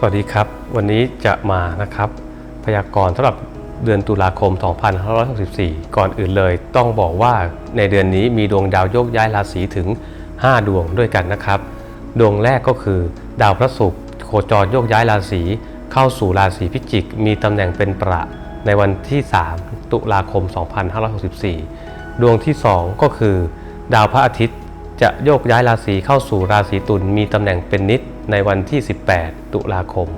สวัสดีครับ วันนี้จะมานะครับพยากรณ์สำหรับเดือนตุลาคม 2564 ก่อนอื่นเลย ต้องบอกว่าในเดือนนี้มีดวงดาวโยกย้ายราศีถึง 5 ดวงด้วยกันนะครับ ดวงแรกก็คือ ดาวพระศุกร์โคจรโยกย้ายราศีเข้าสู่ราศีพิจิก มีตำแหน่งเป็นประในวันที่ 3 ตุลาคม 2564 ดวงที่ 2 ก็คือ ดาวพระอาทิตย์จะโยกย้ายราศีเข้าสู่ราศีตุลมีตำแหน่งเป็นนิด ในวันที่ 18 ตุลาคม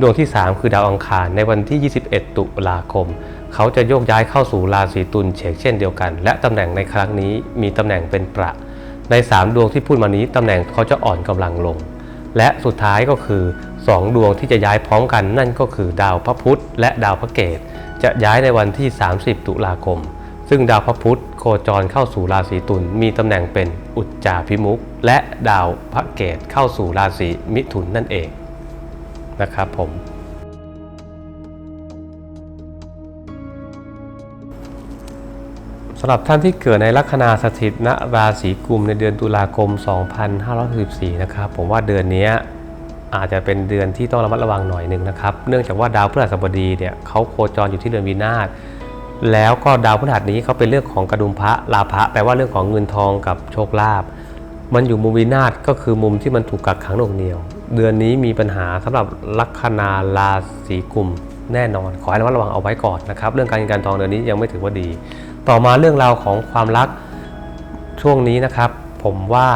ดวงที่ 3 คือดาวอังคารในวันที่ 21 ตุลาคม เขาจะโยกย้ายเข้าสู่ราศีตุลเฉกเช่นเดียวกัน และตำแหน่งในครั้งนี้มีตำแหน่งเป็นประ ใน 3 ดวงที่พูดมานี้ตำแหน่งเขาจะอ่อนกำลังลง และสุดท้ายก็คือ 2 ดวงที่จะย้ายพร้อมกันนั่นก็คือดาวพระพุธและดาวพระเกตจะย้ายในวันที่ 30 ตุลาคม ซึ่งดาวพระพุธโคจรเข้าสู่ราศีตุลมีตำแหน่งเป็นอุจจาพิมุกและดาวพระเกตเข้าสู่ราศีมิถุนนั่นเองนะครับผม สำหรับท่านที่เกิดในลัคนาสถิตณราศีกุมในเดือนตุลาคม 2564นะครับผมว่าเดือนนี้อาจจะเป็นเดือนที่ต้องระมัดระวังหน่อยหนึ่งนะครับ เนื่องจากว่าดาวพฤหัสบดีเนี่ยเขาโคจรอยู่ที่เดือนวินาศ แล้วก็ดาวพฤหัสนี้เขาเป็นเรื่องของกระดุมพระลาภะแปลว่าเรื่องของเงินทองกับโชคลาภมันอยู่มุมวินาศก็คือมุมที่มันถูกกักขังหน่วงเหนียว เดือนนี้มีปัญหาสำหรับลัคนาราศีกุมแน่นอน ขอให้ระมัดระวังเอาไว้ก่อนนะครับ เรื่องการเงินการทองเดือนนี้ยังไม่ถือว่าดี ต่อมาเรื่องราวของความรักช่วงนี้นะครับ ผมว่า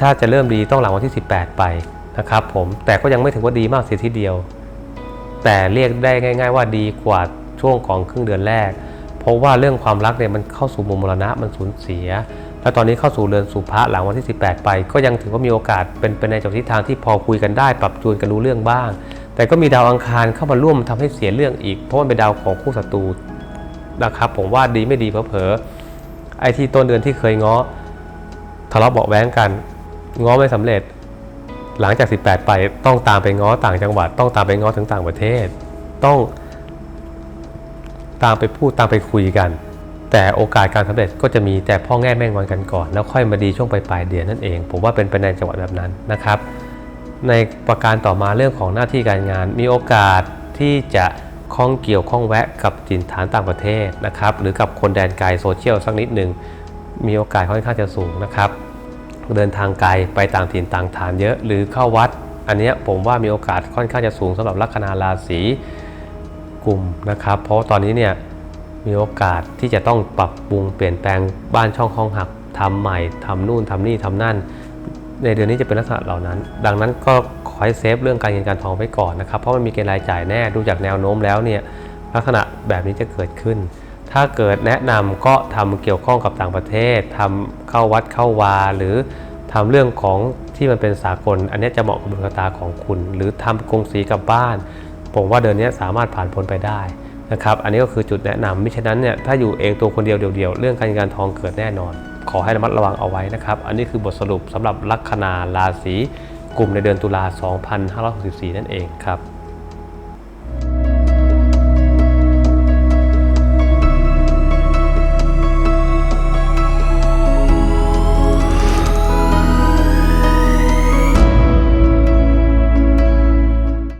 ถ้าจะเริ่มดีต้องหลังวันที่ 18 ไปนะครับผมแต่ก็ยังไม่ถือว่าดีมากเสียทีเดียว แต่เรียกได้ง่าย ๆ ว่าดีกว่า ช่วงของครึ่งเดือนแรก เพราะว่าเรื่องความรักเนี่ยมันเข้าสู่มุมมรณะมันสูญเสีย แล้วตอนนี้เข้าสู่เรือนสุภะหลังวันที่ 18 ไป ก็ยังถือว่ามีโอกาสเป็นไปในจากทิศทางที่พอคุยกันได้ ปรับจูนกันรู้เรื่องบ้าง แต่ก็มีดาวอังคารเข้ามาร่วมทำให้เสียเรื่องอีก เพราะมันเป็นดาวของคู่ศัตรูนะครับผมว่าดีไม่ดีเผลอๆไอ้ที่ต้นเดือนที่เคยง้อทะเลาะเบาะแว้งกัน ง้อไม่สำเร็จ หลังจาก 18 ไปต้องตามไปง้อต่างจังหวัด ต้องตามไปง้อถึงต่างประเทศ ต้อง ตามไปพูดตามไปคุยกัน แต่โอกาสการสำเร็จก็จะมีแต่พ่อแง่แม่งอนกันก่อน แล้วค่อยมาดีช่วงปลายๆเดือนนั่นเอง ผมว่าเป็นไปในจังหวะแบบนั้นนะครับ ในประการต่อมาเรื่องของหน้าที่การงาน มีโอกาสที่จะข้องเกี่ยวข้องแวะกับจินฐานต่างประเทศนะครับ หรือกับคนแดนไกลโซเชียลสักนิดหนึ่งมีโอกาสค่อนข้างจะสูงนะครับ เดินทางไกลไปต่างถิ่นต่างฐานเยอะ หรือเข้าวัด อันนี้ผมว่ามีโอกาสค่อนข้างจะสูงสำหรับลัคนาราศี กลุ่มนะครับ เพราะตอนนี้เนี่ยมีโอกาสที่จะต้องปรับปรุงเปลี่ยนแปลงบ้านช่องห้องหักทำใหม่ทำนู่นทำนี่ทำนั่น ในเดือนนี้จะเป็นลักษณะเหล่านั้น ดังนั้นก็ขอให้เซฟเรื่องการเงินการทองไว้ก่อนนะครับเพราะมันมีเกณฑ์รายจ่ายแน่ดูจากแนวโน้มแล้วเนี่ยลักษณะแบบนี้จะเกิดขึ้น ถ้าเกิดแนะนำก็ทำเกี่ยวข้องกับต่างประเทศทำเข้าวัดเข้าวา หรือทำเรื่องของที่มันเป็นสากล อันนี้จะเหมาะกับดวงชะตาของคุณ หรือทำกงสีกับบ้าน ผมว่าเดือนนี้สามารถผ่านพ้นไปได้นะครับ อันนี้ก็คือจุดแนะนำมิฉะนั้นเนี่ยถ้าอยู่เองตัวคนเดียวเดียวๆเรื่องการเงินการทองเกิดแน่นอน ขอให้ระมัดระวังเอาไว้นะครับ อันนี้คือบทสรุปสำหรับลัคนาราศีกลุ่มในเดือนตุลา 2564 นั่นเองครับ